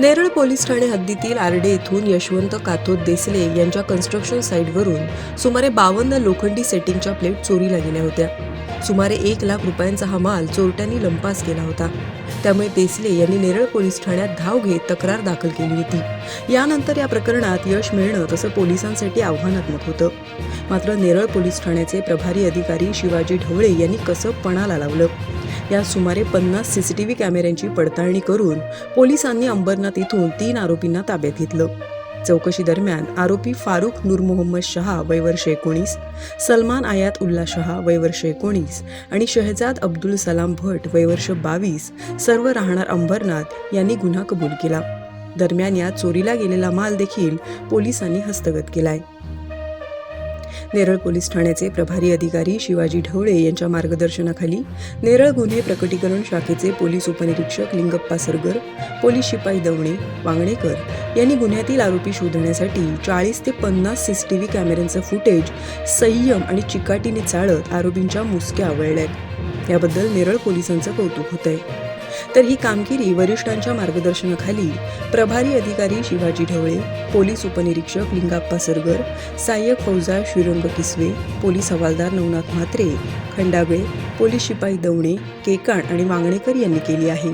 Neral police Thane हद्दीतील आरडे येथून यशवंत काथोद देसले यांच्या कन्स्ट्रक्शन साईटवरून सुमारे बावन्न लोखंडी सेटिंगच्या प्लेट चोरीला गेल्या होत्या. सुमारे एक लाख रुपयांचा हा माल चोरट्यांनी लंपास केला होता. त्यामुळे देसले यांनी नेरळ पोलीस ठाण्यात धाव घेत तक्रार दाखल केली होती. यानंतर या प्रकरणात यश मिळणं तसं पोलिसांसाठी आव्हानात्मक होतं. मात्र नेरळ पोलीस ठाण्याचे प्रभारी अधिकारी शिवाजी ढवळे यांनी कसं पणाला लावलं. या सुमारे पन्नास सी सी टी व्ही कॅमेऱ्यांची पडताळणी करून पोलिसांनी अंबरनाथ इथून तीन आरोपींना ताब्यात घेतलं. चौकशी दरम्यान आरोपी फारुख नूर मोहम्मद शहा वय वर्ष एकोणीस सलमान आयात उल्ला शहा वय वर्ष एकोणीस आणि शहजाद अब्दुल सलाम भट वय वर्ष बावीस सर्व राहणार अंबरनाथ यांनी गुन्हा कबूल केला. दरम्यान यात चोरीला गेलेला माल देखील पोलिसांनी हस्तगत केलाय. नेरळ पोलीस ठाण्याचे प्रभारी अधिकारी शिवाजी ढवळे यांच्या मार्गदर्शनाखाली नेरळ गुन्हे प्रकटीकरण शाखेचे पोलीस उपनिरीक्षक लिंगप्पा सरगर पोलीस शिपाई दवणे वांगणेकर यांनी गुन्ह्यातील आरोपी शोधण्यासाठी चाळीस ते पन्नास सीसीटीव्ही कॅमेऱ्यांचं फुटेज संयम आणि चिकाटीने चाळत आरोपींच्या मुसक्या आवळल्यात याबद्दल नेरळ पोलिसांचं कौतुक होत आहे तर ही कामगिरी वरिष्ठांच्या मार्गदर्शनाखाली प्रभारी अधिकारी शिवाजी ढवळे पोलीस उपनिरीक्षक लिंगाप्पा सरगर सहाय्यक फौजदार श्रीरंग किसवे पोलीस हवालदार नवनाथ म्हात्रे खंडागळे पोलीस शिपाई दवणे केकाण आणि वांगणेकर यांनी केली आहे.